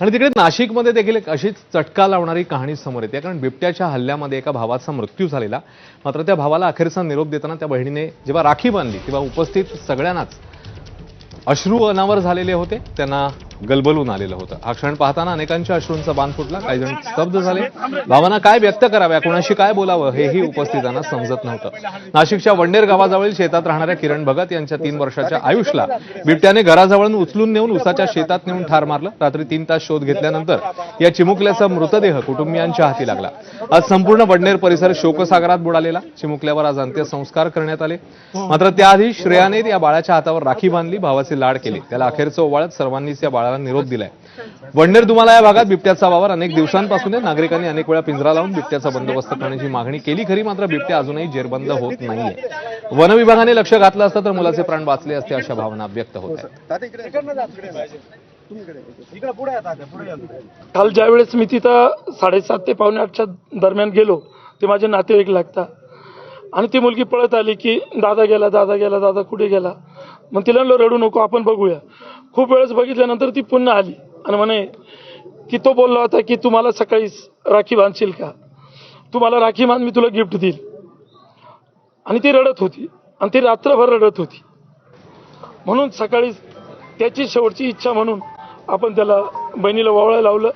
आणि तिकडे नाशिकमध्ये देखील एक अशीच चटका लावणारी कहाणी समोर येते. कारण बिबट्याच्या हल्ल्यामध्ये एका भावाचा मृत्यू झालेला. मात्र त्या भावाला अखेरचा निरोप देताना त्या बहिणीने जेव्हा राखी बांधली तेव्हा उपस्थित सगळ्यांनाच अश्रू अनावर झालेले होते. त्यांना गलबलून आलेलं होतं. हा क्षण पाहताना अनेकांच्या अश्रूंचा बांध फुटला. काही जण स्तब्ध झाले. भावना काय व्यक्त कराव्या कोणाशी काय बोलावं हेही उपस्थितांना समजत नव्हतं. नाशिकच्या वंडेर गावाजवळील शेतात राहणाऱ्या किरण भगत यांच्या तीन वर्षाच्या आयुषला बिबट्याने घराजवळून उचलून नेऊन उसाच्या शेतात नेऊन ठार मारलं. रात्री तीन तास शोध घेतल्यानंतर या चिमुकल्याचा मृतदेह कुटुंबियांच्या हाती लागला. आज संपूर्ण वडनेर परिसर शोकसागरात बुडालेला. चिमुकल्यावर आज अंत्यसंस्कार करण्यात आले. मात्र त्याआधी श्रेयाने या बाळाच्या हातावर राखी बांधली भावाचे लाड केले. त्याला अखेरचं ओवाळत सर्वांनीच या बाळाला निरोप दिलाय. वडनेर दुमाला या भागात बिबट्याचा वावर अनेक दिवसांपासून आहे. नागरिकांनी अनेक वेळा पिंजरा लावून बिबट्याचा बंदोबस्त करण्याची मागणी केली. खरी मात्र बिबट्या अजूनही जेरबंद होत नाहीये. वन विभागाने लक्ष घातलं असतं तर मुलाचे प्राण वाचले असते अशा भावना व्यक्त होत आहेत. काल ज्यावेळेस मी तिथं साडेसात ते पावणे आठच्या दरम्यान गेलो ते माझे नातेवाईक लागतात आणि ती मुलगी पळत आली की दादा गेला दादा गेला दादा कुठे गेला? मग तिला रडू नको आपण बघूया. खूप वेळेस बघितल्यानंतर ती पुन्हा आली. आणि म्हणे की तो बोलला होता की तू मला सकाळी राखी बांधशील का? तू मला राखी बांध मी तुला गिफ्ट देईल. आणि ती रडत होती. आणि ती रात्रभर रडत होती. म्हणून सकाळी त्याची शेवटची इच्छा म्हणून आपण त्याला बहिणीला वावळायला लावलं.